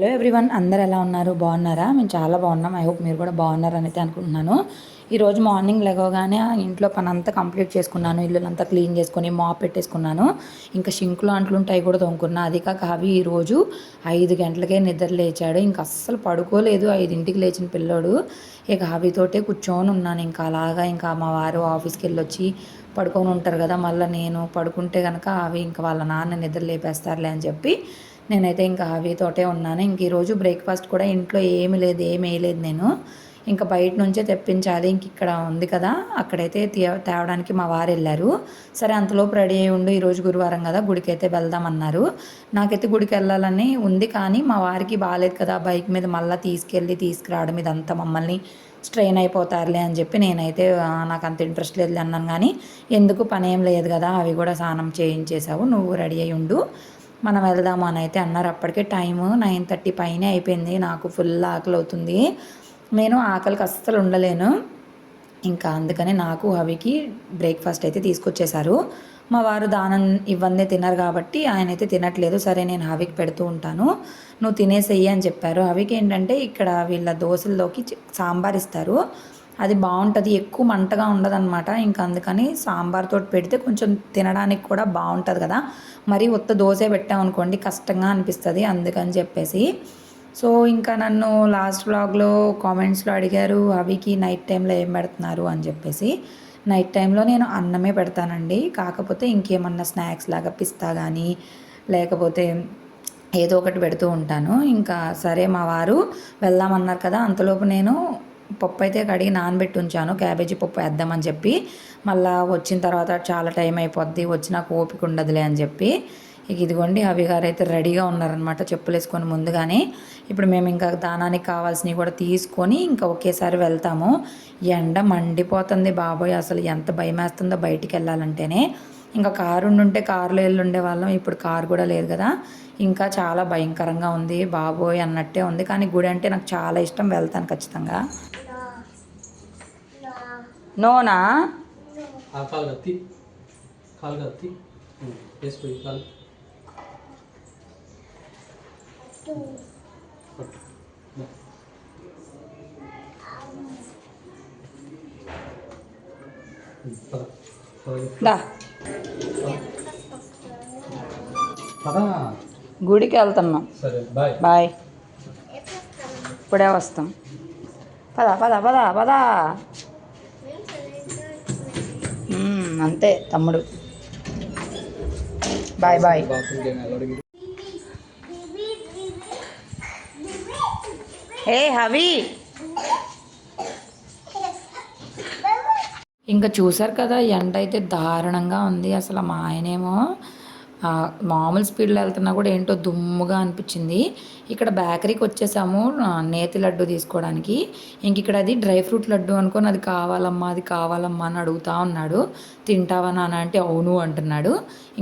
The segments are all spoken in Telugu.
హలో ఎవ్రీవన్ అందరు ఎలా ఉన్నారు? బాగున్నారా? మేము చాలా బాగున్నాం. ఐ హోప్ మీరు కూడా బాగున్నారని అయితే అనుకుంటున్నాను ఈరోజు మార్నింగ్ లెగవగానే ఇంట్లో పని అంతా కంప్లీట్ చేసుకున్నాను. ఇల్లులంతా క్లీన్ చేసుకొని మాప్ పెట్టేసుకున్నాను. ఇంకా షింకులు అంట్లు ఉంటాయి కూడా తోముకున్నా. అది కాక అవి ఈరోజు ఐదు గంటలకే నిద్ర లేచాడు. ఇంకా అస్సలు పడుకోలేదు. ఐదింటికి లేచిన పిల్లోడు. ఇక అవితోటే కూర్చొని ఉన్నాను. ఇంకా అలాగా ఇంకా మా వారు ఆఫీస్కి వెళ్ళొచ్చి పడుకొని ఉంటారు కదా. మళ్ళీ నేను పడుకుంటే కనుక అవి ఇంకా వాళ్ళ నాన్న నిద్ర లేపేస్తారులే అని చెప్పి నేనైతే ఇంకా అవితోటే ఉన్నాను. ఇంక ఈరోజు బ్రేక్ఫాస్ట్ కూడా ఇంట్లో ఏమి లేదు ఏమి వేయలేదు నేను. ఇంకా బయట నుంచే తెప్పించాలి. ఇంక ఇక్కడ ఉంది కదా అక్కడైతే తే- తేవడానికి మా వారు వెళ్ళారు. సరే అంతలోపు రెడీ అయ్యి ఉండు ఈరోజు గురువారం కదా గుడికి అయితే వెళ్దామన్నారు నాకైతే గుడికి వెళ్ళాలని ఉంది కానీ మా వారికి బాగాలేదు కదా బైక్ మీద మళ్ళీ తీసుకెళ్ళి తీసుకురావడం. ఇదంతా మమ్మల్ని స్ట్రెయిన్ అయిపోతారులే అని చెప్పి నేనైతే నాకు అంత ఇంట్రెస్ట్ లేదు అన్నాను. కానీ ఎందుకు పని ఏం లేదు కదా అవి కూడా స్నానం చేయించేసావు నువ్వు రెడీ అయ్యి ఉండు. మనం వెళ్దాము అని అయితే అన్నారు. అప్పటికే టైము నైన్ థర్టీ పైనే అయిపోయింది. నాకు ఫుల్ ఆకలి అవుతుంది. నేను ఆకలికి అస్సలు ఉండలేను. ఇంకా అందుకని నాకు హవికి బ్రేక్ఫాస్ట్ అయితే తీసుకొచ్చేశారు. మా వారు దానం ఇవన్నీ తినరు కాబట్టి ఆయన అయితే తినట్లేదు. సరే నేను హవికి పెడుతూ ఉంటాను. నువ్వు తినేసేయి అని చెప్పారు. హవికి ఏంటంటే ఇక్కడ వీళ్ళ దోశల్లోకి సాంబార్ ఇస్తారు. అది బాగుంటుంది. ఎక్కువ మంటగా ఉండదన్నమాట. ఇంకా అందుకని సాంబార్తో పెడితే కొంచెం తినడానికి కూడా బాగుంటుంది కదా. మరి ఉత్త దోశ పెట్టామనుకోండి కష్టంగా అనిపిస్తుంది అందుకని చెప్పేసి. సో ఇంకా నన్ను లాస్ట్ వ్లాగ్లో కామెంట్స్లో అడిగారు అవికి నైట్ టైంలో ఏం పెడుతున్నారు? అని చెప్పేసి. నైట్ టైంలో నేను అన్నమే పెడతానండి. కాకపోతే ఇంకేమన్నా స్నాక్స్ లాగా పిస్తా కానీ లేకపోతే ఏదో ఒకటి పెడుతూ ఉంటాను. ఇంకా సరే మా వారు వెళ్దామన్నారు కదా. అంతలోపు నేను పప్పు అయితే కడిగి నానబెట్టి ఉంచాను. క్యాబేజీ పప్పు వేద్దామని చెప్పి. మళ్ళీ వచ్చిన తర్వాత చాలా టైం అయిపోద్ది. వచ్చినా ఓపిక ఉండదులే అని చెప్పి. ఇక ఇదిగోండి అవి గారు అయితే రెడీగా ఉన్నారనమాట చెప్పులు వేసుకొని ముందుగానే. ఇప్పుడు మేము ఇంకా దానానికి కావాల్సినవి కూడా తీసుకొని ఇంకా ఒకేసారి వెళ్తాము. ఎండ మండిపోతుంది బాబోయ్. అసలు ఎంత భయం వేస్తుందో బయటికి వెళ్ళాలంటేనే. ఇంకా కారు ఉండుంటే కారులో వెళ్ళి ఉండే వాళ్ళం ఇప్పుడు కారు కూడా లేదు కదా. ఇంకా చాలా భయంకరంగా ఉంది. బాబోయ్ అన్నట్టే ఉంది. కానీ గుడి అంటే నాకు చాలా ఇష్టం. వెళ్తాను ఖచ్చితంగా. నోనా? కాలు కత్తి. కాలు కత్తి. వేసిపోయి కాలు. గుడికి వెళ్తున్నాం. బాయ్. ఇప్పుడే వస్తాం. పద పద పద పద. అంతే తమ్ముడు. Bye bye. ఏ హవి. ఇంకా చూసారు కదా ఎండ అయితే దారుణంగా ఉంది అసలు మా ఆయనేమో. మామూలు స్పీడ్లో వెళ్తున్నా కూడా ఏంటో దుమ్ముగా అనిపించింది. ఇక్కడ బేకరీకి వచ్చేసాము నేతి లడ్డు తీసుకోవడానికి. ఇంక ఇక్కడ అది డ్రై ఫ్రూట్ లడ్డు అనుకొని అది కావాలమ్మా అది కావాలమ్మా అని అడుగుతా ఉన్నాడు. తింటావా నాన్న అంటే అవును అంటున్నాడు.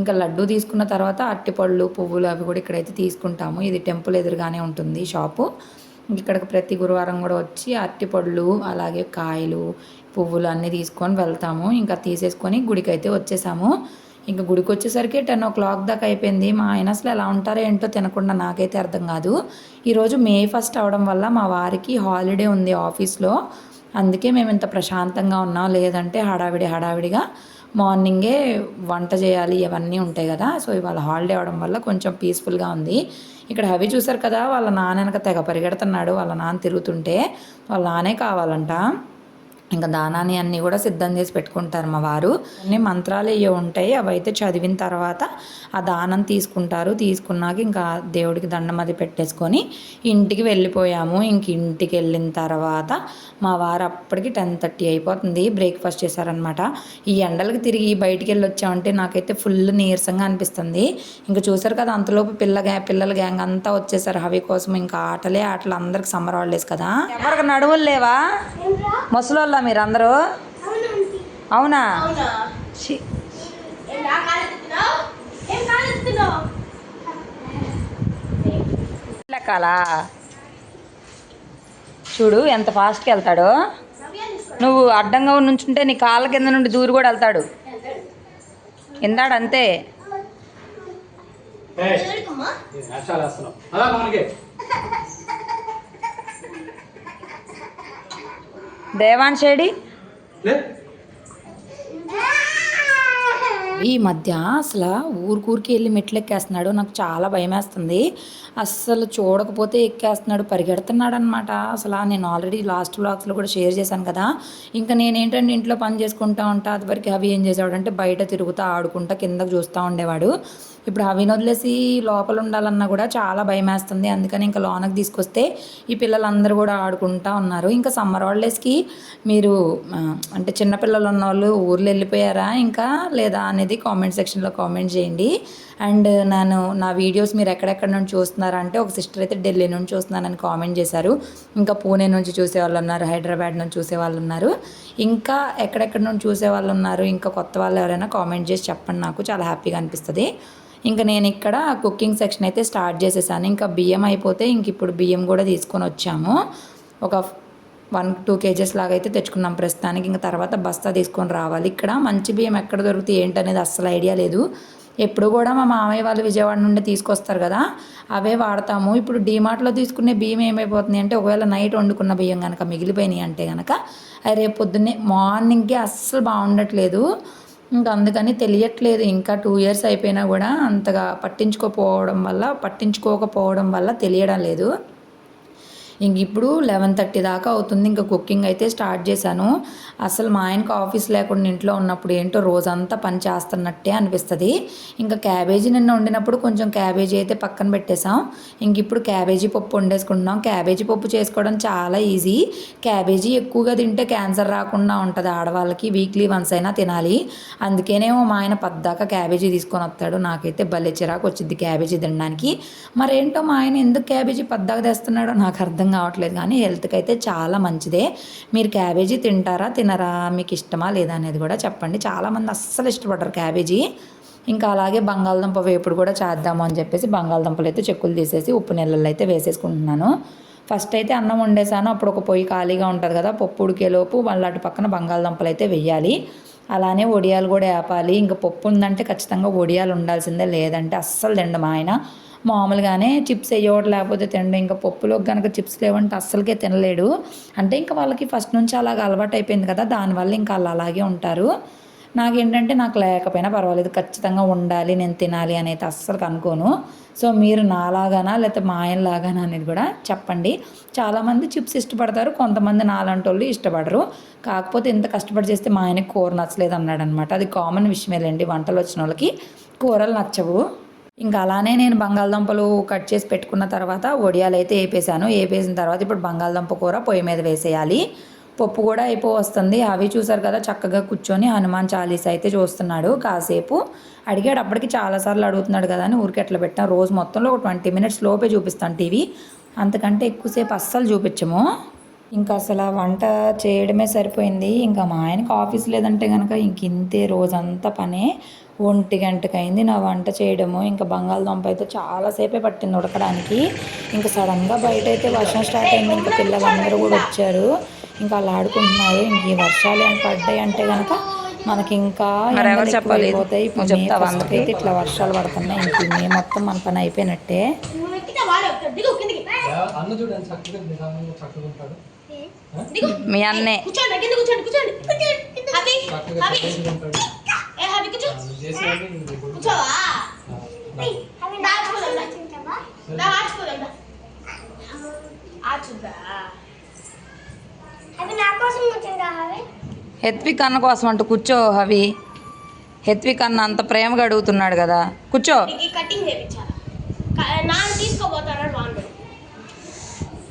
ఇంకా లడ్డు తీసుకున్న తర్వాత అట్టిపళ్ళు పువ్వులు అవి కూడా ఇక్కడైతే తీసుకుంటాము. ఇది టెంపుల్ ఎదురుగానే ఉంటుంది షాపు. ఇక్కడికి ప్రతి గురువారం కూడా వచ్చి అరటిపళ్ళు అలాగే కాయలు పువ్వులు అన్నీ తీసుకొని వెళ్తాము. ఇంకా తీసేసుకొని గుడికి అయితే వచ్చేసాము. ఇంకా గుడికి వచ్చేసరికి టెన్ ఓ క్లాక్ దాకా అయిపోయింది. మా ఆయన అసలు ఎలా ఉంటారో ఏంటో తినకుండా నాకైతే అర్థం కాదు. ఈరోజు మే ఫస్ట్ అవడం వల్ల మా వారికి హాలిడే ఉంది ఆఫీస్లో. అందుకే మేము ఇంత ప్రశాంతంగా ఉన్నాం. లేదంటే హడావిడి హడావిడిగా మార్నింగే వంట చేయాలి ఇవన్నీ ఉంటాయి కదా. సో ఇవాళ హాలిడే అవడం వల్ల కొంచెం పీస్ఫుల్గా ఉంది. ఇక్కడ హవి చూసారు కదా వాళ్ళ నాన్న వెనక తెగ పరిగెడుతున్నాడు. వాళ్ళ నాన్న తిరుగుతుంటే వాళ్ళ నానే కావాలంట. ఇంకా దానాన్ని అన్నీ కూడా సిద్ధం చేసి పెట్టుకుంటారు మా వారు. అన్ని మంత్రాలు ఇవి ఉంటాయి. అవి అయితే చదివిన తర్వాత ఆ దానం తీసుకుంటారు. తీసుకున్నాక ఇంకా దేవుడికి దండం అది పెట్టేసుకొని ఇంటికి వెళ్ళిపోయాము. ఇంక ఇంటికి వెళ్ళిన తర్వాత మా వారు అప్పటికి టెన్ థర్టీ అయిపోతుంది. బ్రేక్ఫాస్ట్ చేశారనమాట ఈ ఎండలకు తిరిగి బయటికి వెళ్ళి వచ్చామంటే నాకైతే ఫుల్ నీరసంగా అనిపిస్తుంది. ఇంకా చూసారు కదా అంతలోపు పిల్ల గ్యాంగ్ పిల్లల గ్యాంగ్ అంతా వచ్చేసారు. హవి కోసం ఇంకా ఆటలే ఆటలు. అందరికి సమ్మర్ హాలిడేస్ కదా. ఎవరికి నడువులు లేవా? ముసలోళ్ళు మీరు అందరూ అవునా. లెక్కాలా చూడు ఎంత ఫాస్ట్కి వెళ్తాడో. నువ్వు అడ్డంగా నుంచుంటే నీ కాళ్ళ కింద నుండి దూరి కూడా వెళ్తాడు. ఇందాడు అంతే. అలా దేవాన్ షేడి? లే. ఈ మధ్య అసలు ఊరికూరికి వెళ్ళి మెట్లు ఎక్కేస్తున్నాడు నాకు చాలా భయం వేస్తుంది అస్సలు చూడకపోతే ఎక్కేస్తున్నాడు పరిగెడుతున్నాడు అనమాట అసలు నేను ఆల్రెడీ లాస్ట్ బ్లాగ్స్లో కూడా షేర్ చేశాను కదా. ఇంకా నేనేంటంటే ఇంట్లో పని చేసుకుంటా ఉంటా అది వరకు అవి ఏం చేసేవాడు అంటే బయట తిరుగుతూ ఆడుకుంటా కిందకు చూస్తూ ఉండేవాడు. ఇప్పుడు అవిని వదిలేసి లోపల ఉండాలన్నా కూడా చాలా భయం వేస్తుంది అందుకని ఇంకా లోనకి తీసుకొస్తే ఈ పిల్లలందరూ కూడా ఆడుకుంటా ఉన్నారు. ఇంకా సమ్మర్ హాలిడేస్కి మీరు అంటే చిన్నపిల్లలు ఉన్న వాళ్ళు ఊర్లో వెళ్ళిపోయారా ఇంకా లేదా అనేది కామెంట్ సెక్షన్లో కామెంట్ చేయండి. అండ్ నేను నా వీడియోస్ మీరు ఎక్కడెక్కడ నుంచి చూస్తున్నారా అంటే ఒక సిస్టర్ అయితే ఢిల్లీ నుంచి చూస్తున్నానని కామెంట్ చేశారు. ఇంకా పూణే నుంచి చూసే వాళ్ళు ఉన్నారు హైదరాబాద్ నుంచి చూసే వాళ్ళు ఉన్నారు. ఇంకా ఎక్కడెక్కడ నుంచి చూసే వాళ్ళు ఉన్నారు ఇంకా కొత్త వాళ్ళు ఎవరైనా కామెంట్ చేసి చెప్పండి నాకు. చాలా హ్యాపీగా అనిపిస్తుంది. ఇంకా నేను ఇక్కడ కుకింగ్ సెక్షన్ అయితే స్టార్ట్ చేసేసాను. ఇంకా బియ్యం అయిపోతే ఇంక ఇప్పుడు బియ్యం కూడా తీసుకొని వచ్చాము. ఒక వన్ టూ కేజెస్ లాగా అయితే తెచ్చుకున్నాం ప్రస్తుతానికి. ఇంకా తర్వాత బస్తా తీసుకొని రావాలి. ఇక్కడ మంచి బియ్యం ఎక్కడ దొరుకుతాయి ఏంటనేది అస్సలు ఐడియా లేదు. ఎప్పుడు కూడా మా మామయ్య వాళ్ళు విజయవాడ నుండి తీసుకొస్తారు కదా అవే వాడతాము. ఇప్పుడు డీమార్ట్లో తీసుకునే బియ్యం ఏమైపోతుంది అంటే ఒకవేళ నైట్ వండుకున్న బియ్యం కనుక మిగిలిపోయినాయి అంటే కనుక రేపు పొద్దున్నే మార్నింగ్కి అస్సలు బాగుండట్లేదు. ఇంకా అందుకని తెలియట్లేదు. ఇంకా టూ ఇయర్స్ అయిపోయినా కూడా అంతగా పట్టించుకోకపోవడం వల్ల పట్టించుకోకపోవడం వల్ల తెలియడం లేదు. ఇంక ఇప్పుడు లెవెన్ థర్టీ దాకా అవుతుంది. ఇంకా కుకింగ్ అయితే స్టార్ట్ చేశాను. అసలు మా ఆయనకు ఆఫీస్ లేకుండా ఇంట్లో ఉన్నప్పుడు ఏంటో రోజంతా పని చేస్తున్నట్టే అనిపిస్తుంది. ఇంకా క్యాబేజీ నిన్న వండినప్పుడు కొంచెం క్యాబేజీ అయితే పక్కన పెట్టేశాం. ఇంక ఇప్పుడు క్యాబేజీ పప్పు వండేసుకుంటున్నాం. క్యాబేజీ పప్పు చేసుకోవడం చాలా ఈజీ క్యాబేజీ ఎక్కువగా తింటే క్యాన్సర్ రాకుండా ఉంటుంది ఆడవాళ్ళకి. వీక్లీ వన్స్ అయినా తినాలి. అందుకేనేమో మా ఆయన పద్దాక క్యాబేజీ తీసుకొని వస్తాడు. నాకైతే భలే చిరాకు వచ్చింది క్యాబేజీ తినడానికి. మరేంటో మా ఆయన ఎందుకు క్యాబేజీ పద్దాక తెస్తున్నాడో నాకు అర్థం కావట్లేదు కానీ హెల్త్కి అయితే చాలా మంచిదే. మీరు క్యాబేజీ తింటారా తినరా మీకు ఇష్టమా లేదా అనేది కూడా చెప్పండి. చాలామంది అస్సలు ఇష్టపడరు క్యాబేజీ. ఇంకా అలాగే బంగాళదుంప వేపుడు కూడా చేద్దాము అని చెప్పేసి బంగాళదుంపలు అయితే చెక్కులు తీసేసి ఉప్పు నీళ్ళల్లో అయితే వేసేసుకుంటున్నాను. ఫస్ట్ అయితే అన్నం వండేసాను. అప్పుడు ఒక పొయ్యి ఖాళీగా ఉంటుంది కదా పప్పు ఉడికేలోపు మళ్ళీ అటు పక్కన బంగాళదుంపలు అయితే వేయాలి. అలానే వడియాలు కూడా వేపాలి ఇంకా పప్పు ఉందంటే ఖచ్చితంగా వడియాలు ఉండాల్సిందే. లేదంటే అస్సలు తిండు మా ఆయన. మామూలుగానే చిప్స్ వేయడం లేకపోతే తిండు. ఇంకా పప్పులో కనుక చిప్స్ లేవంటే అస్సలకే తినలేడు. అంటే ఇంకా వాళ్ళకి ఫస్ట్ నుంచి అలాగ అలవాటు అయిపోయింది కదా. దానివల్ల ఇంకా వాళ్ళు అలాగే ఉంటారు. నాకేంటంటే నాకు లేకపోయినా పర్వాలేదు ఖచ్చితంగా ఉండాలి నేను తినాలి అనేది అస్సలు అనుకోను. సో మీరు నాలాగానా లేకపోతే మా ఆయనలాగానా అనేది కూడా చెప్పండి. చాలామంది చిప్స్ ఇష్టపడతారు కొంతమంది నాలాంటి వాళ్ళు ఇష్టపడరు. కాకపోతే ఇంత కష్టపడి చేస్తే మా ఆయనకి కూర నచ్చలేదు అన్నాడు అనమాట అది కామన్ విషయమేలేండి వంటలు వచ్చిన వాళ్ళకి కూరలు నచ్చవు. ఇంకా అలానే నేను బంగాళదుంపలు కట్ చేసి పెట్టుకున్న తర్వాత వడియాలు అయితే వేపేసాను వేపేసిన తర్వాత ఇప్పుడు బంగాళదుంప కూర పొయ్యి మీద వేసేయాలి. పప్పు కూడా అయిపో వస్తుంది అవి చూసారు కదా చక్కగా కూర్చొని హనుమాన్ చాలీస అయితే చూస్తున్నాడు. కాసేపు అడిగాడు అప్పటికి చాలాసార్లు అడుగుతున్నాడు కదా అని ఊరికి ఎట్లా పెట్టాను రోజు మొత్తంలో ఒక ట్వంటీ మినిట్స్ లోపే చూపిస్తాను టీవీ. అంతకంటే ఎక్కువసేపు అస్సలు చూపించము. ఇంకా అసలు ఆ వంట చేయడమే సరిపోయింది. ఇంకా మా ఆయనకి ఆఫీస్ లేదంటే కనుక ఇంక ఇంతే రోజంతా పనే. ఒంటి గంటకైంది నా వంట చేయడము. ఇంకా బంగాళదుంప అయితే చాలాసేపే పట్టింది ఉడకడానికి. ఇంకా సడన్గా బయట అయితే వర్షం స్టార్ట్ అయింది. ఇంకా పిల్లలందరూ కూడా వచ్చారు. ఇంకా అలా ఆడుకుంటున్నారు ఇంక ఈ వర్షాలు ఏమైనా పడ్డాయి అంటే కనుక మనకి ఇంకా మరి ఎవరు ఎండలు చెప్పాలి? ఎక్కువైపోతాయి. ఇప్పుడు నువ్వు మే చెప్తావా ఫస్ట్ అయితే ఇట్లా వర్షాలు పడుతున్నాయి. ఇంక మే మొత్తం మన పని అయిపోయినట్టే. మీ అన్నే. కూర్చోండి హెత్విక్ అన్న కోసం అంటూ కూర్చో అవి హెత్విక్ అన్న అంత ప్రేమగా అడుగుతున్నాడు కదా. కూర్చో.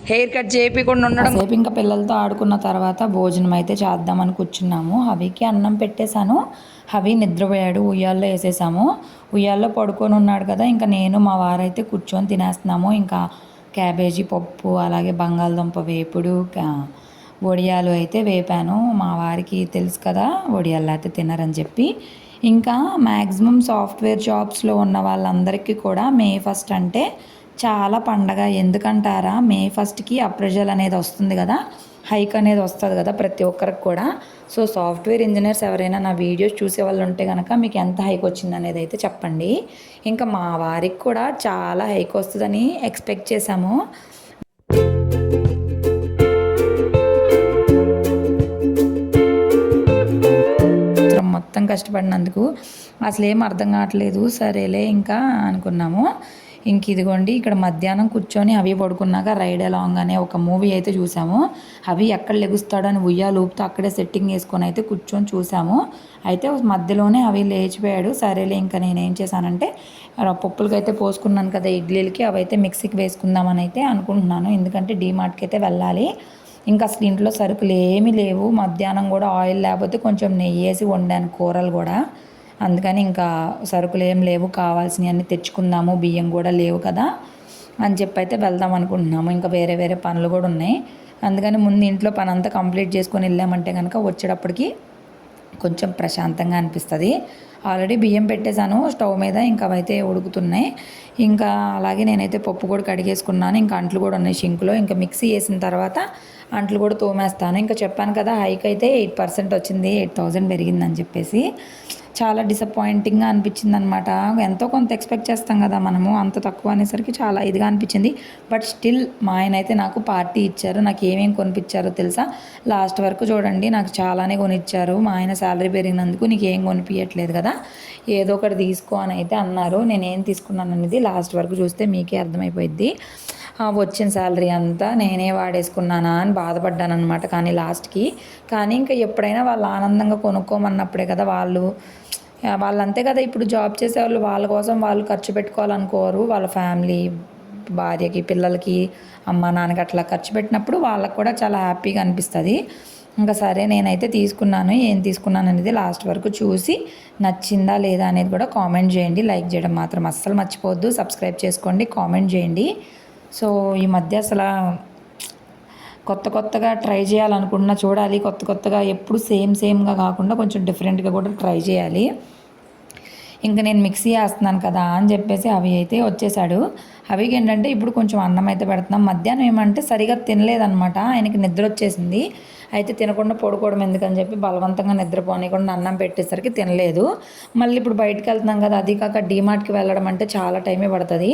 హెయిర్ కట్ చేయించకుండా ఉండడం కాసేపు ఇంకా పిల్లలతో ఆడుకున్న తర్వాత భోజనం అయితే చేద్దామని కూర్చున్నాము. హవికి అన్నం పెట్టేశాను. హవి నిద్రపోయాడు. ఉయ్యాల్లో వేసేసాము. ఉయ్యాల్లో పడుకొని ఉన్నాడు కదా. ఇంకా నేను మా వారైతే కూర్చొని తినేస్తున్నాము. ఇంకా క్యాబేజీ పప్పు అలాగే బంగాళదుంప వేపుడు వడియాలు అయితే వేపాను. మా వారికి తెలుసు కదా వడియాలు అయితే తినరని చెప్పి. ఇంకా మ్యాక్సిమం సాఫ్ట్వేర్ జాబ్స్లో ఉన్న వాళ్ళందరికీ కూడా మే ఫస్ట్ అంటే చాలా పండగ. ఎందుకంటారా? మే ఫస్ట్కి అప్రెజల్ అనేది వస్తుంది కదా హైక్ అనేది వస్తుంది కదా ప్రతి ఒక్కరికి కూడా. సో సాఫ్ట్వేర్ ఇంజనీర్స్ ఎవరైనా నా వీడియోస్ చూసే వాళ్ళు ఉంటే కనుక మీకు ఎంత హైక్ వచ్చింది అనేది అయితే చెప్పండి. ఇంకా మా వారికి కూడా చాలా హైక్ వస్తుందని ఎక్స్పెక్ట్ చేశాము. మొత్తం కష్టపడినందుకు అసలు ఏం అర్థం కావట్లేదు. సరేలే ఇంకా అనుకున్నాము. ఇంక ఇదిగోండి ఇక్కడ మధ్యాహ్నం కూర్చొని అవి పడుకున్నాక రైడ్ అలాంగ్ అనే ఒక మూవీ అయితే చూసాము. అవి ఎక్కడ లెగుస్తాడో అని ఉయ్యాలు ఊపుతూ అక్కడే సెట్టింగ్ వేసుకొని అయితే కూర్చొని చూసాము. అయితే మధ్యలోనే అవి లేచిపోయాడు. సరేలే ఇంకా నేను ఏం చేశానంటే పప్పులకి అయితే పోసుకున్నాను కదా ఇడ్లీలకి అవి అయితే మిక్సీకి వేసుకుందామని అయితే అనుకుంటున్నాను. ఎందుకంటే డీమార్ట్కి అయితే వెళ్ళాలి. ఇంకా అసలు ఇంట్లో సరుకులు ఏమీ లేవు. మధ్యాహ్నం కూడా ఆయిల్ లేకపోతే కొంచెం నెయ్యి వేసి వండాను కూరలు కూడా. అందుకని ఇంకా సరుకులు ఏం లేవు. కావాల్సినవి అన్నీ తెచ్చుకుందాము. బియ్యం కూడా లేవు కదా అని చెప్పి అయితే వెళ్దాం అనుకుంటున్నాము. ఇంకా వేరే వేరే పనులు కూడా ఉన్నాయి. అందుకని ముందు ఇంట్లో పని అంతా కంప్లీట్ చేసుకొని వెళ్ళామంటే కనుక వచ్చేటప్పటికి కొంచెం ప్రశాంతంగా అనిపిస్తుంది. ఆల్రెడీ బియ్యం పెట్టేశాను. స్టవ్ మీద ఇంకా అవైతే ఉడుకుతున్నాయి. ఇంకా అలాగే నేనైతే పప్పు కూడా కడిగేసుకున్నాను. ఇంకా అంట్లు కూడా ఉన్నాయి షింక్లో ఇంకా మిక్సీ వేసిన తర్వాత అంట్లు కూడా తోమేస్తాను. ఇంకా చెప్పాను కదా హైక్ అయితే ఎయిట్ పర్సెంట్ వచ్చింది ఎయిట్ థౌజండ్ పెరిగిందని చెప్పేసి. చాలా డిసప్పాయింటింగ్గా అనిపించింది అనమాట ఎంతో కొంత ఎక్స్పెక్ట్ చేస్తాం కదా మనము అంత తక్కువ అనేసరికి చాలా ఇదిగా అనిపించింది. బట్ స్టిల్ మా ఆయన అయితే నాకు పార్టీ ఇచ్చారు నాకు ఏమేమి కొనిపించారో తెలుసా? లాస్ట్ వరకు చూడండి నాకు చాలానే కొనిచ్చారు. మా ఆయన శాలరీ పెరిగినందుకు నీకు ఏం కొనిపించట్లేదు కదా. ఏదో ఒకటి తీసుకో అని అయితే అన్నారు. నేనేం తీసుకున్నాను అనేది లాస్ట్ వరకు చూస్తే మీకే అర్థమైపోయింది వచ్చిన శాలరీ అంతా నేనే వాడేసుకున్నానా అని బాధపడ్డాను అనమాట కానీ లాస్ట్కి. కానీ ఇంకా ఎప్పుడైనా వాళ్ళు ఆనందంగా కొనుక్కోమన్నప్పుడే కదా వాళ్ళు. వాళ్ళంతే వాళ్ళు అంతే కదా ఇప్పుడు జాబ్ చేసేవాళ్ళు వాళ్ళ కోసం వాళ్ళు ఖర్చు పెట్టుకోవాలనుకోరు. వాళ్ళ ఫ్యామిలీ భార్యకి పిల్లలకి అమ్మ నాన్నకి అట్లా ఖర్చు పెట్టినప్పుడు వాళ్ళకి కూడా చాలా హ్యాపీగా అనిపిస్తుంది. ఇంకా సరే నేనైతే తీసుకున్నాను. ఏం తీసుకున్నాను అనేది లాస్ట్ వరకు చూసి నచ్చిందా లేదా అనేది కూడా కామెంట్ చేయండి. లైక్ చేయడం మాత్రం అస్సలు మర్చిపోవద్దు. సబ్స్క్రైబ్ చేసుకోండి కామెంట్ చేయండి. సో ఈ మధ్య అసలు కొత్త కొత్తగా ట్రై చేయాలనుకుంటున్నా చూడాలి కొత్త కొత్తగా ఎప్పుడు సేమ్ సేమ్గా కాకుండా కొంచెం డిఫరెంట్గా కూడా ట్రై చేయాలి. ఇంకా నేను మిక్సీ వేస్తున్నాను కదా అని చెప్పేసి అవి అయితే వచ్చేసాడు. అవి ఏంటంటే ఇప్పుడు కొంచెం అన్నం అయితే పెడుతున్నాం. మధ్యాహ్నం ఏమంటే సరిగా తినలేదనమాట ఆయనకి నిద్ర వచ్చేసింది. అయితే తినకుండా పడుకోవడం ఎందుకని చెప్పి బలవంతంగా నిద్రపోనీయకుండా అన్నం పెట్టేసరికి తినలేదు. మళ్ళీ ఇప్పుడు బయటకు వెళ్తున్నాం కదా అది కాక డీమార్ట్కి వెళ్ళడం అంటే చాలా టైమే పడుతుంది.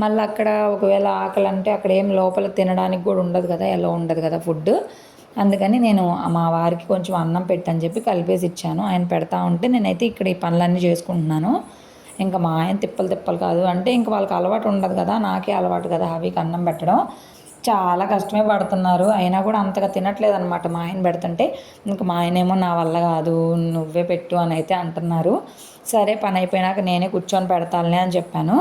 మళ్ళీ అక్కడ ఒకవేళ ఆకలి అంటే అక్కడ ఏం లోపల తినడానికి కూడా ఉండదు కదా ఎలా ఉండదు కదా ఫుడ్ అందుకని నేను మా వారికి కొంచెం అన్నం పెట్టని చెప్పి కలిపేసి ఇచ్చాను. ఆయన పెడతా ఉంటే నేనైతే ఇక్కడ ఈ పనులన్నీ చేసుకుంటున్నాను. ఇంకా మా ఆయన తిప్పలు తిప్పలు కాదు. అంటే ఇంకా వాళ్ళకి అలవాటు ఉండదు కదా నాకే అలవాటు కదా హవీకి అన్నం పెట్టడం. చాలా కష్టమే పడుతున్నారు. అయినా కూడా అంతగా తినట్లేదు అనమాట మా ఆయన పెడుతుంటే. ఇంకా మా ఆయనేమో నా వల్ల కాదు నువ్వే పెట్టు అని అయితే అంటున్నారు. సరే పని అయిపోయినాక నేనే కూర్చొని పెడతానులే అని చెప్పాను.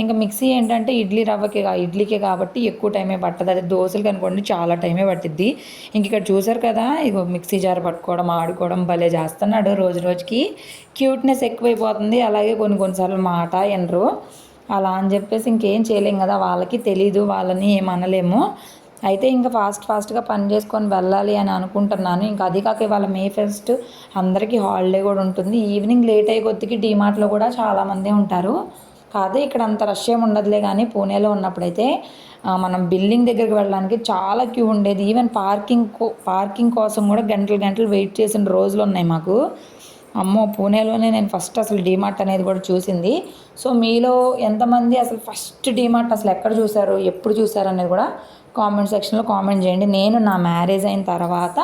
ఇంకా మిక్సీ ఏంటంటే ఇడ్లీ రవ్వకి ఇడ్లీకే కాబట్టి ఎక్కువ టైమే పట్టదు. అదే దోశలు కనుకోండి చాలా టైమే పట్టిద్ది. ఇంక ఇక్కడ చూసారు కదా ఇగో మిక్సీ జార్ పట్టుకోవడం ఆడుకోవడం భలే చేస్తున్నాడు రోజు రోజుకి. క్యూట్నెస్ ఎక్కువైపోతుంది. అలాగే కొన్ని కొన్నిసార్లు మాట వినరు. అలా అని చెప్పేసి ఇంకేం చేయలేం కదా వాళ్ళకి తెలీదు వాళ్ళని ఏమనలేము అయితే ఇంకా ఫాస్ట్ ఫాస్ట్గా పని చేసుకొని వెళ్ళాలి అని అనుకుంటున్నాను. ఇంకా అది కాక ఇవాళ మే ఫెస్ట్ అందరికీ హాలిడే కూడా ఉంటుంది. ఈవినింగ్ లేట్ అయ్యే కొద్దికి డీమార్ట్లో కూడా చాలామంది ఉంటారు. కాదు ఇక్కడ అంత రష్ ఏమి ఉండదులే కానీ పూణేలో ఉన్నప్పుడైతే మనం బిల్డింగ్ దగ్గరికి వెళ్ళడానికి చాలా క్యూ ఉండేది. ఈవెన్ పార్కింగ్ కో- పార్కింగ్ కోసం కూడా గంటలు గంటలు వెయిట్ చేసిన రోజులు ఉన్నాయి మాకు. అమ్మో పూణేలోనే నేను ఫస్ట్ అసలు డీమార్ట్ అనేది కూడా చూసింది. సో మీలో ఎంతమంది అసలు ఫస్ట్ డీమార్ట్ అసలు ఎక్కడ చూశారు ఎప్పుడు చూసారు అనేది కూడా కామెంట్ సెక్షన్లో కామెంట్ చేయండి. నేను నా మ్యారేజ్ అయిన తర్వాత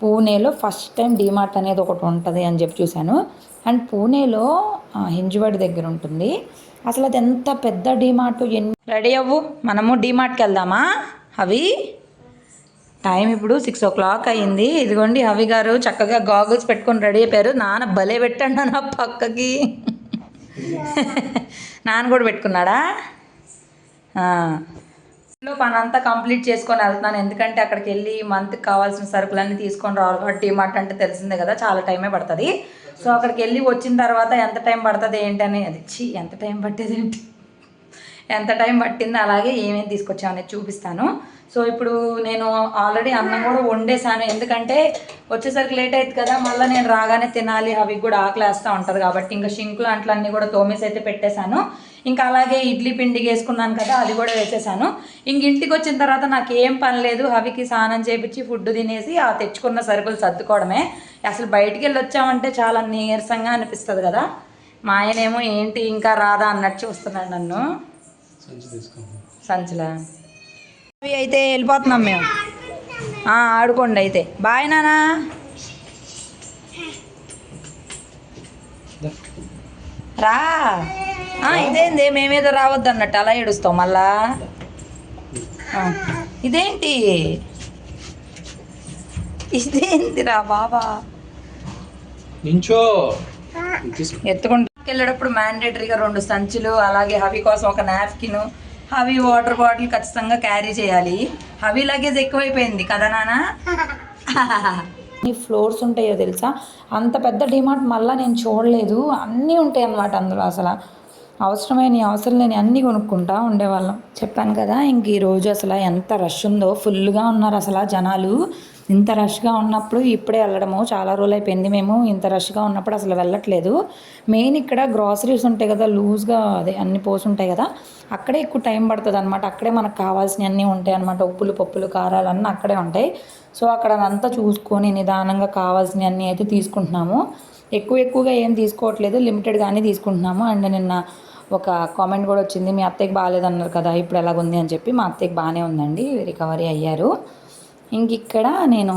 పూణేలో ఫస్ట్ టైం డీమార్ట్ అనేది ఒకటి ఉంటుంది అని చెప్పి చూశాను. అండ్ పూణేలో హింజువాడి దగ్గర ఉంటుంది. అసలు అది ఎంత పెద్ద డీమార్ట్? ఎన్ని రెడీ అవ్వు. మనము డీమార్ట్కి వెళ్దామా? అవి టైం ఇప్పుడు సిక్స్ ఓ క్లాక్ అయ్యింది. ఇదిగోండి హవి గారు చక్కగా గాగుల్స్ పెట్టుకొని రెడీ అయిపోయారు. నాన్న భలే పెట్టండి నా పక్కకి. నాన్న కూడా పెట్టుకున్నాడా? లో పని అంతా కంప్లీట్ చేసుకొని వెళ్తున్నాను. ఎందుకంటే అక్కడికి వెళ్ళి మంత్కి కావాల్సిన సరుకులన్నీ తీసుకొని రావాలి. కాబట్టి డిమార్ట్ అంటే తెలిసిందే కదా చాలా టైమే పడుతుంది. సో అక్కడికి వెళ్ళి వచ్చిన తర్వాత ఎంత టైం పడుతుంది ఏంటని అది చి ఎంత టైం పట్టేది ఏంటి? ఎంత టైం పట్టింది? అలాగే ఏమేమి తీసుకొచ్చామనేది చూపిస్తాను. సో ఇప్పుడు నేను ఆల్రెడీ అన్నం కూడా వండేసాను ఎందుకంటే వచ్చేసరికి లేట్ అవుతుంది కదా మళ్ళీ నేను రాగానే తినాలి. అవి కూడా ఆకలేస్తూ ఉంటుంది కాబట్టి ఇంకా షింకులు అంట్లన్నీ కూడా తోమేసి అయితే పెట్టేశాను. ఇంకా అలాగే ఇడ్లీ పిండి వేసుకున్నాను కదా అది కూడా వేసేసాను. ఇంక ఇంటికి వచ్చిన తర్వాత నాకు ఏం పని లేదు. హవికి స్నానం చేపించి ఫుడ్ తినేసి ఆ తెచ్చుకున్న సరుకులు సర్దుకోవడమే. అసలు బయటికి వెళ్ళి వచ్చామంటే చాలా నీరసంగా అనిపిస్తుంది కదా. మా ఆయనేమో ఏంటి ఇంకా రాదా అన్నట్టు చూస్తున్నాడు నన్ను. సంచులా? అవి అయితే వెళ్ళిపోతున్నాం మేము. ఆడుకోండి అయితే. బాయ్ నానా. రా. ఆ, ఇదేంది? మేమేదో రావద్దు అన్నట్టు అలా ఏడుస్తావు మళ్ళా? ఆ, ఇదేంటి? ఇదేంటిరా బాబా? నించో. ఎత్తుకుంటూ వెళ్ళేటప్పుడు మ్యాండేటరీగా రెండు సంచులు అలాగే హవి కోసం ఒక నాప్కిన్ హవి వాటర్ బాటిల్ ఖచ్చితంగా క్యారీ చేయాలి. హవి లగేజ్ ఎక్కువైపోయింది కదా నాన్న ఈ ఫ్లోర్స్ ఉంటాయో తెలుసా? అంత పెద్ద డిమార్ట్ మళ్ళీ నేను చూడలేదు. అన్నీ ఉంటాయి అన్నమాట అందులో అసలు. అవసరమైన అవసరం లేని అన్నీ కొనుక్కుంటా ఉండేవాళ్ళం. చెప్పాను కదా ఇంక ఈరోజు అసలు ఎంత రష్ ఉందో ఫుల్గా ఉన్నారు అసలు జనాలు. ఇంత రష్గా ఉన్నప్పుడు ఇప్పుడే వెళ్ళడము చాలా రోజులు అయిపోయింది మేము ఇంత రష్గా ఉన్నప్పుడు అసలు వెళ్ళట్లేదు. మెయిన్ ఇక్కడ గ్రాసరీస్ ఉంటాయి కదా లూజ్గా అదే అన్ని పోసి ఉంటాయి కదా అక్కడే ఎక్కువ టైం పడుతుంది అనమాట అక్కడే మనకు కావాల్సినవి అన్నీ ఉంటాయి అనమాట ఉప్పులు పప్పులు కారాలు అన్నీ అక్కడే ఉంటాయి. సో అక్కడ అదంతా చూసుకొని నిదానంగా కావాల్సినవి అన్నీ అయితే తీసుకుంటున్నాము. ఎక్కువ ఎక్కువగా ఏం తీసుకోవట్లేదు లిమిటెడ్గానే తీసుకుంటున్నాము. అండ్ నిన్న ఒక కామెంట్ కూడా వచ్చింది మీ అత్తయ్యకి బాగాలేదన్నారు కదా ఇప్పుడు ఎలాగుంది? అని చెప్పి మా అత్తయ్యకి బాగానే ఉందండి రికవరీ అయ్యారు. ఇంక ఇక్కడ నేను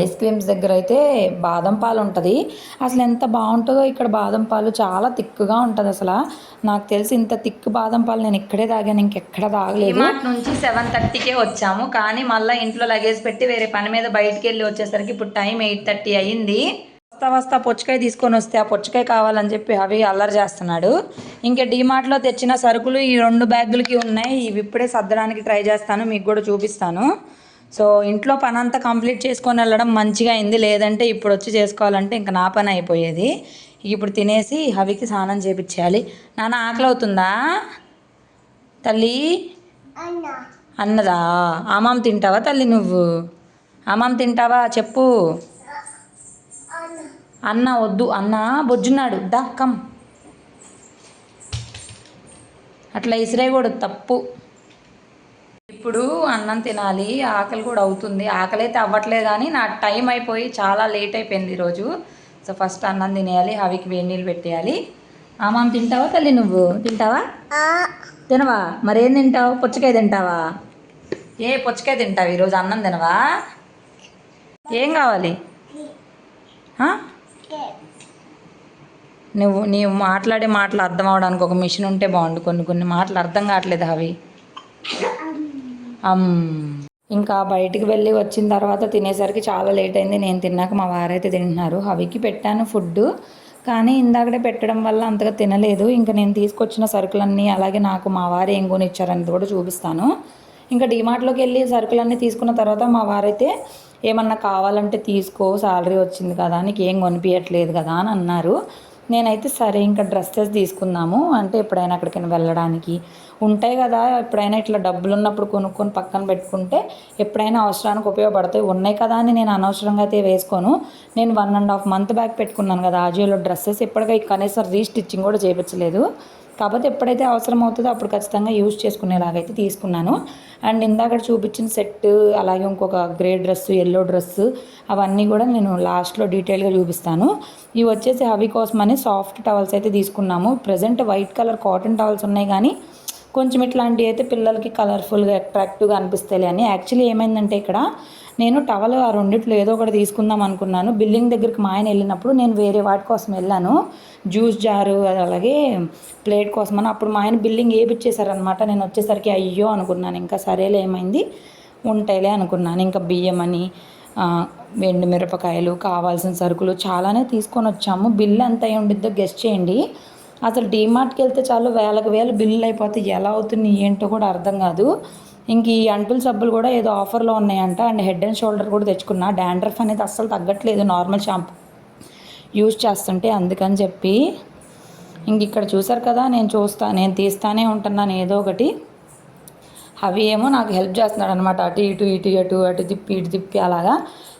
ఐస్ క్రీమ్స్ దగ్గర అయితే బాదం పాలు ఉంటుంది. అసలు ఎంత బాగుంటుందో ఇక్కడ బాదం పాలు చాలా తిక్కుగా ఉంటుంది అసలు. నాకు తెలిసి ఇంత తిక్కు బాదం పాలు నేను ఇక్కడే తాగాను ఇంకెక్కడ తాగలేదు. డిమార్ట్ నుంచి సెవెన్ థర్టీకే వచ్చాము కానీ మళ్ళీ ఇంట్లో లగేజ్ పెట్టి వేరే పని మీద బయటికి వెళ్ళి వచ్చేసరికి ఇప్పుడు టైం ఎయిట్ థర్టీ అయ్యింది. వస్తా వస్తా పుచ్చకాయ తీసుకొని వస్తే ఆ పుచ్చకాయ కావాలని చెప్పి అవి అల్లరి చేస్తున్నాడు. ఇంకా డీమార్ట్లో తెచ్చిన సరుకులు ఈ రెండు బ్యాగులకి ఉన్నాయి ఇవి ఇప్పుడే సర్దడానికి ట్రై చేస్తాను మీకు కూడా చూపిస్తాను. సో ఇంట్లో పని అంతా కంప్లీట్ చేసుకొని వెళ్ళడం మంచిగా అయింది. లేదంటే ఇప్పుడు వచ్చి చేసుకోవాలంటే ఇంకా నా పని అయిపోయేది. ఇప్పుడు తినేసి హవికి స్నానం చేపించేయాలి నాన్న ఆకలి అవుతుందా తల్లి అన్నదా? ఆమాం తింటావా తల్లి నువ్వు? ఆమాం తింటావా? చెప్పు. అన్న వద్దు. అన్న బొజ్జున్నాడు. దా కమ్. అట్లా ఇసిరేయకూడదు తప్పు. ఇప్పుడు అన్నం తినాలి ఆకలి కూడా అవుతుంది. ఆకలి అయితే అవ్వట్లేదు కానీ నా టైం అయిపోయి చాలా లేట్ అయిపోయింది ఈరోజు. సో ఫస్ట్ అన్నం తినేయాలి హవికి వేడి నీళ్ళు పెట్టేయాలి. ఆమాం తింటావా తల్లి నువ్వు? తింటావా? తినవా? మరేం తింటావు? పుచ్చకాయ తింటావా? ఏ పుచ్చకాయ తింటావు ఈరోజు? అన్నం తినవా? ఏం కావాలి? నువ్వు నీవు మాట్లాడే మాటలు అర్థం అవడానికి ఒక మిషన్ ఉంటే బాగుండు. కొన్ని కొన్ని మాటలు అర్థం కావట్లేదు అవి అమ్. ఇంకా బయటికి వెళ్ళి వచ్చిన తర్వాత తినేసరికి చాలా లేట్ అయింది. నేను తిన్నాక మా వారైతే తింటున్నారు. హవికి పెట్టాను ఫుడ్ కానీ ఇందాకడే పెట్టడం వల్ల అంతగా తినలేదు. ఇంకా నేను తీసుకొచ్చిన సరుకులన్నీ అలాగే నాకు మా వారు ఏం ఇచ్చారని కూడా చూపిస్తాను. ఇంకా డిమార్ట్లోకి వెళ్ళి సరుకులన్నీ తీసుకున్న తర్వాత మా వారైతే ఏమన్నా కావాలంటే తీసుకో శాలరీ వచ్చింది కదా నీకు ఏం కొనిపించట్లేదు కదా అని అన్నారు. నేనైతే సరే ఇంకా డ్రెస్సెస్ తీసుకుందాము. అంటే ఎప్పుడైనా అక్కడికైనా వెళ్ళడానికి ఉంటాయి కదా. ఎప్పుడైనా ఇట్లా డబ్బులు ఉన్నప్పుడు కొనుక్కొని పక్కన పెట్టుకుంటే ఎప్పుడైనా అవసరానికి ఉపయోగపడతాయి. ఉన్నాయి కదా అని నేను అనవసరంగా అయితే వేసుకోను. నేను one and half month back పెట్టుకున్నాను కదా. ఆజియోలో డ్రెస్సెస్ ఇప్పటికీ కనీసం రీస్టిచ్చింగ్ కూడా చేయించలేదు. కాకపోతే ఎప్పుడైతే అవసరం అవుతుందో అప్పుడు ఖచ్చితంగా యూజ్ చేసుకునేలాగైతే తీసుకున్నాను. అండ్ ఇందాక చూపించిన సెట్ అలాగే ఇంకొక గ్రే డ్రెస్ ఎల్లో డ్రెస్ అవన్నీ కూడా నేను లాస్ట్లో డీటెయిల్గా చూపిస్తాను. ఇవి వచ్చేసి హవి కోసమని సాఫ్ట్ టవల్స్ అయితే తీసుకున్నాము. Present white colour cotton towels ఉన్నాయి కానీ కొంచెం ఇట్లాంటివి అయితే పిల్లలకి కలర్ఫుల్గా అట్రాక్టివ్గా అనిపిస్తాయి అని. యాక్చువల్లీ ఏమైందంటే ఇక్కడ నేను టవల్ ఆ రెండిట్లో ఏదో ఒకటి తీసుకుందాం అనుకున్నాను. బిల్డింగ్ దగ్గరికి మా ఆయన వెళ్ళినప్పుడు నేను వేరే వాటి కోసం వెళ్ళాను. జ్యూస్ జారు అలాగే ప్లేట్ కోసం అని. అప్పుడు మా ఆయన బిల్డింగ్ ఏపిచ్చేసారనమాట నేను వచ్చేసరికి అయ్యో అనుకున్నాను. ఇంకా సరేలే ఏమైంది? ఉంటాయిలే అనుకున్నాను. ఇంకా బియ్యం అని ఎండు మిరపకాయలు కావాల్సిన సరుకులు చాలానే తీసుకొని వచ్చాము. బిల్ ఎంత అయి ఉండిద్దో గెస్ట్ చేయండి. అసలు డీమార్ట్కి వెళ్తే చాలు వేలకు వేలు బిల్లులు అయిపోతే ఎలా అవుతుంది ఏంటో కూడా అర్థం కాదు. ఇంక ఈ అంటుల సబ్బులు కూడా ఏదో ఆఫర్లో ఉన్నాయంట. అండ్ హెడ్ అండ్ షోల్డర్ కూడా తెచ్చుకున్నా. డాండ్రఫ్ అనేది అస్సలు తగ్గట్లేదు. నార్మల్ షాంపూ యూజ్ చేస్తుంటే అందుకని చెప్పి. ఇంక ఇక్కడ చూసారు కదా నేను చూస్తా నేను తీస్తానే ఉంటున్నాను ఏదో ఒకటి. అవి ఏమో నాకు హెల్ప్ చేస్తున్నాడు అనమాట అటు ఇటు ఇటు అటు అటు తిప్పి ఇటు తిప్పి అలాగా.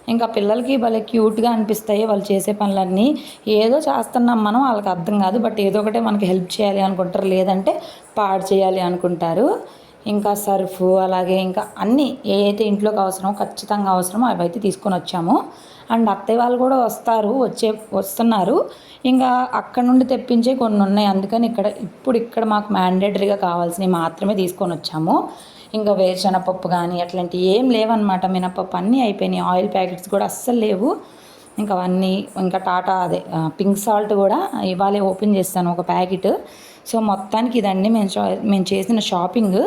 ఇంకా పిల్లలకి భలే క్యూట్గా అనిపిస్తాయి వాళ్ళు చేసే పనులన్నీ. ఏదో చేస్తున్నాం మనం వాళ్ళకి అర్థం కాదు. బట్ ఏదో ఒకటే మనకి హెల్ప్ చేయాలి అనుకుంటారు. లేదంటే పాడు చేయాలి అనుకుంటారు. ఇంకా సర్ఫ్ అలాగే ఇంకా అన్నీ ఏ అయితే ఇంట్లోకి అవసరమో ఖచ్చితంగా అవసరమో అవి అయితే తీసుకొని వచ్చాము. అండ్ అత్తయ్య వాళ్ళు కూడా వస్తారు. వచ్చే వస్తున్నారు. ఇంకా అక్కడ నుండి తెప్పించే కొన్ని ఉన్నాయి. అందుకని ఇక్కడ ఇప్పుడు ఇక్కడ మాకు మ్యాండేటరీగా కావాల్సినవి మాత్రమే తీసుకొని వచ్చాము. ఇంకా వేరుశనగపప్పు కానీ అట్లాంటివి ఏం లేవన్నమాట. మినపప్పు అన్నీ అయిపోయినాయి. ఆయిల్ ప్యాకెట్స్ కూడా అస్సలు లేవు. ఇంకా అవన్నీ ఇంకా టాటా అదే పింక్ సాల్ట్ కూడా ఇవాళే ఓపెన్ చేస్తాను ఒక ప్యాకెట్. సో మొత్తానికి ఇదండి మేము షా మేము చేసిన షాపింగ్.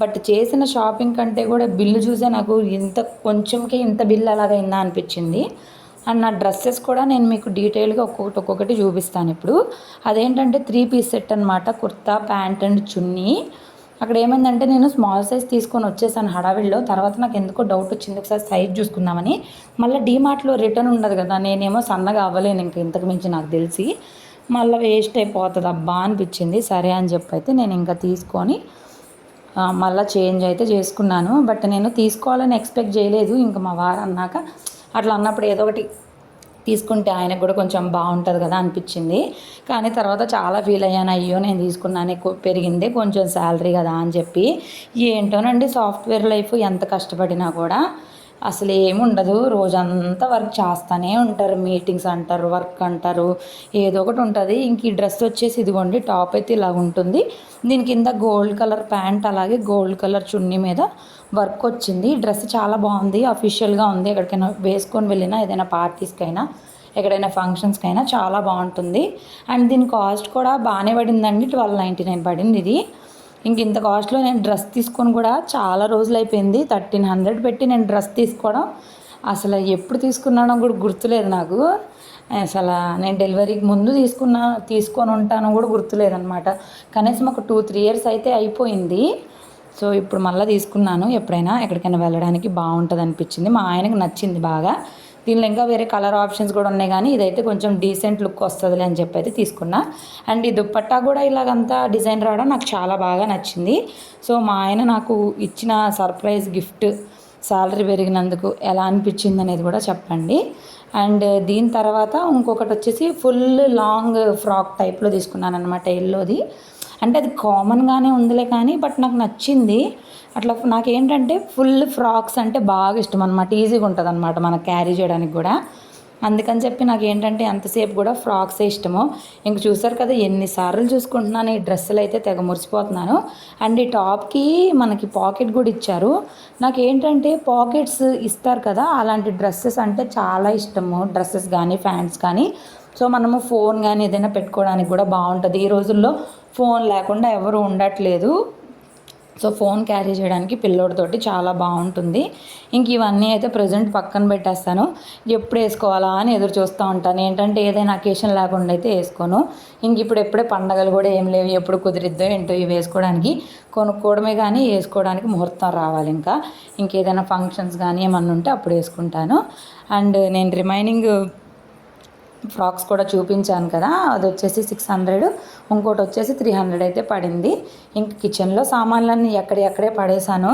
బట్ చేసిన షాపింగ్ కంటే కూడా బిల్లు చూసే నాకు ఇంత కొంచెంకి ఇంత బిల్లు అలాగైందా అనిపించింది. అండ్ నా డ్రెస్సెస్ కూడా నేను మీకు డీటెయిల్గా ఒక్కొక్కటి ఒక్కొక్కటి చూపిస్తాను ఇప్పుడు. అదేంటంటే త్రీ పీస్ సెట్ అనమాట కుర్తా ప్యాంట్ అండ్ చున్నీ. అక్కడ ఏమైందంటే నేను స్మాల్ సైజ్ తీసుకొని వచ్చేసాను హడావిడిలో. తర్వాత నాకు ఎందుకో డౌట్ వచ్చింది. ఒకసారి సైజ్ చూసుకుందామని. మళ్ళీ డీమార్ట్లో రిటర్న్ ఉండదు కదా నేనేమో సన్నగా అవ్వలేను ఇంక ఇంతకు మించి నాకు తెలిసి. మళ్ళీ వేస్ట్ అయిపోతుంది అబ్బా అనిపించింది. సరే అని చెప్పి అయితే నేను ఇంకా తీసుకొని మళ్ళీ చేంజ్ అయితే చేసుకున్నాను. బట్ నేను తీసుకోవాలని ఎక్స్పెక్ట్ చేయలేదు. ఇంకా మా వారు అన్నాక అట్లా అన్నప్పుడు ఏదో ఒకటి తీసుకుంటే ఆయనకు కూడా కొంచెం బాగుంటుంది కదా అనిపించింది. కానీ తర్వాత చాలా ఫీల్ అయ్యాను అయ్యో నేను తీసుకున్నాను ఎక్కువ పెరిగింది కొంచెం శాలరీ కదా అని చెప్పి. ఏంటోనండి సాఫ్ట్వేర్ లైఫ్ ఎంత కష్టపడినా కూడా అసలు ఏముండదు రోజంతా వర్క్ చేస్తూనే ఉంటారు. మీటింగ్స్ అంటారు వర్క్ అంటారు ఏదో ఒకటి ఉంటుంది. ఇంక ఈ డ్రెస్ వచ్చేసి ఇదిగోండి టాప్ అయితే ఇలా ఉంటుంది. దీని కింద గోల్డ్ కలర్ ప్యాంట్ అలాగే గోల్డ్ కలర్ చున్నీ మీద వర్క్ వచ్చింది. డ్రెస్ చాలా బాగుంది. అఫీషియల్గా ఉంది. ఎక్కడికైనా వేసుకొని వెళ్ళినా ఏదైనా పార్టీస్కైనా ఎక్కడైనా ఫంక్షన్స్కైనా చాలా బాగుంటుంది. అండ్ దీని కాస్ట్ కూడా బాగానే పడిందండి. ట్వెల్వ్ నైంటీ నైన్ పడింది ఇది. ఇంక ఇంత కాస్ట్లో నేను డ్రెస్ తీసుకొని కూడా చాలా రోజులు అయిపోయింది. థర్టీన్ హండ్రెడ్ పెట్టి నేను డ్రెస్ తీసుకోవడం అసలు ఎప్పుడు తీసుకున్నానో కూడా గుర్తులేదు నాకు. అసలు నేను డెలివరీకి ముందు తీసుకున్నా తీసుకొని ఉంటానో కూడా గుర్తులేదనమాట కనీసం ఒక టూ త్రీ ఇయర్స్ అయితే అయిపోయింది. సో ఇప్పుడు మళ్ళీ తీసుకున్నాను ఎప్పుడైనా ఎక్కడికైనా వెళ్ళడానికి బాగుంటుంది అనిపించింది మా ఆయనకు నచ్చింది బాగా. దీనిలో ఇంకా వేరే కలర్ ఆప్షన్స్ కూడా ఉన్నాయి కానీ ఇదైతే కొంచెం డీసెంట్ లుక్ వస్తుందిలే అని చెప్పి అయితే తీసుకున్నా. అండ్ ఈ దుప్పట్టా కూడా ఇలాగంతా డిజైన్ రావడం నాకు చాలా బాగా నచ్చింది. సో మా ఆయన నాకు ఇచ్చిన సర్ప్రైజ్ గిఫ్ట్ శాలరీ పెరిగినందుకు ఎలా అనిపించింది అనేది కూడా చెప్పండి. అండ్ దీని తర్వాత ఇంకొకటి వచ్చేసి ఫుల్ లాంగ్ ఫ్రాక్ టైప్లో తీసుకున్నాను అనమాట ఎల్లోది. అంటే అది కామన్గానే ఉందిలే కానీ బట్ నాకు నచ్చింది. అట్లా నాకు ఏంటంటే ఫుల్ ఫ్రాక్స్ అంటే బాగా ఇష్టం అనమాట ఈజీగా ఉంటుంది అనమాట మనకు క్యారీ చేయడానికి కూడా. అందుకని చెప్పి నాకు ఏంటంటే ఎంతసేపు కూడా ఫ్రాక్సే ఇష్టము. ఇంక చూసారు కదా ఎన్నిసార్లు చూసుకుంటున్నాను ఈ డ్రెస్సులు అయితే తెగ మురిసిపోతున్నాను. అండ్ ఈ టాప్కి మనకి పాకెట్ కూడా ఇచ్చారు. నాకు ఏంటంటే పాకెట్స్ ఇస్తారు కదా అలాంటి డ్రెస్సెస్ అంటే చాలా ఇష్టము. డ్రెస్సెస్ కానీ ఫ్యాంట్స్ కానీ. సో మనము ఫోన్ కానీ ఏదైనా పెట్టుకోవడానికి కూడా బాగుంటుంది. ఈ రోజుల్లో ఫోన్ లేకుండా ఎవరు ఉండట్లేదు. సో ఫోన్ క్యారీ చేయడానికి పిల్లోడితోటి చాలా బాగుంటుంది. ఇంక ఇవన్నీ అయితే ప్రజెంట్ పక్కన పెట్టేస్తాను. ఎప్పుడు వేసుకోవాలా అని ఎదురు చూస్తూ ఉంటాను. ఏంటంటే ఏదైనా అకేషన్ లేకుండా అయితే వేసుకోను. ఇంక ఇప్పుడు ఎప్పుడే పండగలు కూడా ఏం లేవు. ఎప్పుడు కుదిరిద్దో ఏంటో ఇవి వేసుకోవడానికి కొనుక్కోవడమే కానీ వేసుకోవడానికి ముహూర్తం రావాలి ఇంకా. ఇంకేదైనా ఫంక్షన్స్ కానీ ఏమన్నా ఉంటే అప్పుడు వేసుకుంటాను. అండ్ నేను రిమైనింగ్ ఫ్రాక్స్ కూడా చూపించాను కదా అది వచ్చేసి సిక్స్ హండ్రెడ్ ఇంకోటి వచ్చేసి త్రీ హండ్రెడ్ అయితే పడింది. ఇంక కిచెన్లో సామాన్లన్నీ ఎక్కడెక్కడే పడేశాను.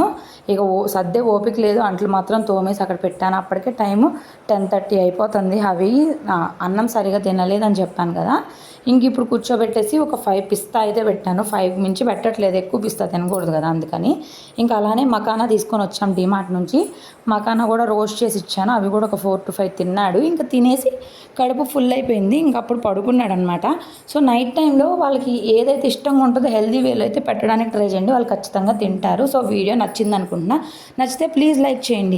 ఇక ఓ సర్దే ఓపిక లేదు అంట్లు మాత్రం తోమేసి అక్కడ పెట్టాను. అప్పటికే టైము టెన్ థర్టీ అయిపోతుంది. అవి అన్నం సరిగా తినలేదని చెప్పాను కదా. ఇంక ఇప్పుడు కూర్చోబెట్టేసి ఒక ఫైవ్ పిస్తా అయితే పెట్టాను. ఫైవ్ మించి పెట్టట్లేదు ఎక్కువ పిస్తా తినకూడదు కదా అందుకని. ఇంకా అలానే మకానా తీసుకొని వచ్చాం డిమార్ట్ నుంచి. మకానా కూడా రోస్ట్ చేసి ఇచ్చాను. అవి కూడా ఒక ఫోర్ టు ఫైవ్ తిన్నాడు. ఇంకా తినేసి కడుపు ఫుల్ అయిపోయింది. ఇంకా అప్పుడు పడుకున్నాడు అనమాట సో నైట్ టైంలో వాళ్ళకి ఏదైతే ఇష్టంగా ఉంటుందో హెల్దీ వేలో అయితే పెట్టడానికి ట్రై చేయండి. వాళ్ళు ఖచ్చితంగా తింటారు. సో వీడియో నచ్చింది అనుకుంటున్నా. నచ్చితే ప్లీజ్ లైక్ చేయండి.